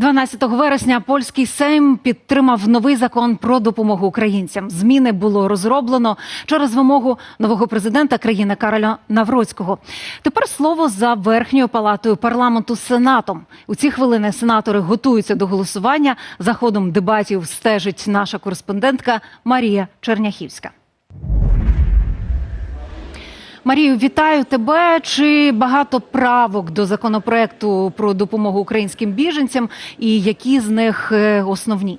12 вересня польський Сейм підтримав новий закон про допомогу українцям. Зміни було розроблено через вимогу нового президента країни Кароля Навроцького. Тепер слово за верхньою палатою парламенту Сенатом. У ці хвилини сенатори готуються до голосування. За ходом дебатів стежить наша кореспондентка Марія Черняхівська. Марію, вітаю тебе. Чи багато правок до законопроекту про допомогу українським біженцям, і які з них е, основні?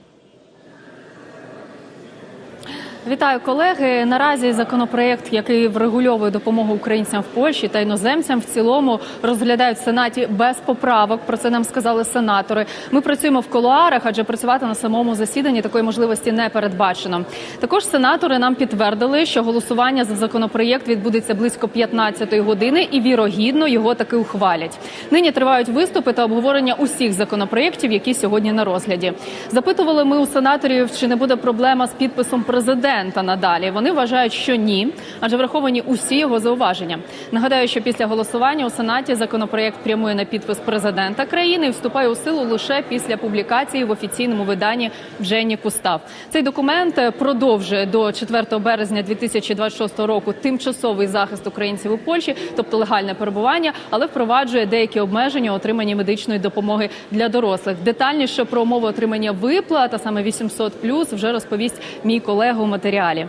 Вітаю колеги. Наразі законопроєкт, який врегульовує допомогу українцям в Польщі та іноземцям в цілому, розглядають в сенаті без поправок. Про це нам сказали сенатори. Ми працюємо в колуарах, адже працювати на самому засіданні такої можливості не передбачено. Також сенатори нам підтвердили, що голосування за законопроєкт відбудеться близько 15-ї години, і вірогідно його таки ухвалять. Нині тривають виступи та обговорення усіх законопроєктів, які сьогодні на розгляді. Запитували ми у сенаторів, чи не буде проблема з підписом президента надалі. Вони вважають, що ні, адже враховані усі його зауваження. Нагадаю, що після голосування у сенаті законопроєкт прямує на підпис президента країни і вступає у силу лише після публікації в офіційному виданні Дженні Кустав. Цей документ продовжує до 4 березня 2026 року тимчасовий захист українців у Польщі, тобто легальне перебування, але впроваджує деякі обмеження у отриманні медичної допомоги для дорослих. Детальніше про умови отримання виплат, а саме 800+, вже розповість мій колега у матеріалі.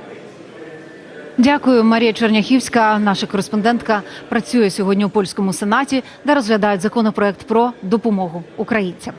Дякую, Марія Черняхівська. Наша кореспондентка працює сьогодні у польському сенаті, де розглядають законопроект про допомогу українцям.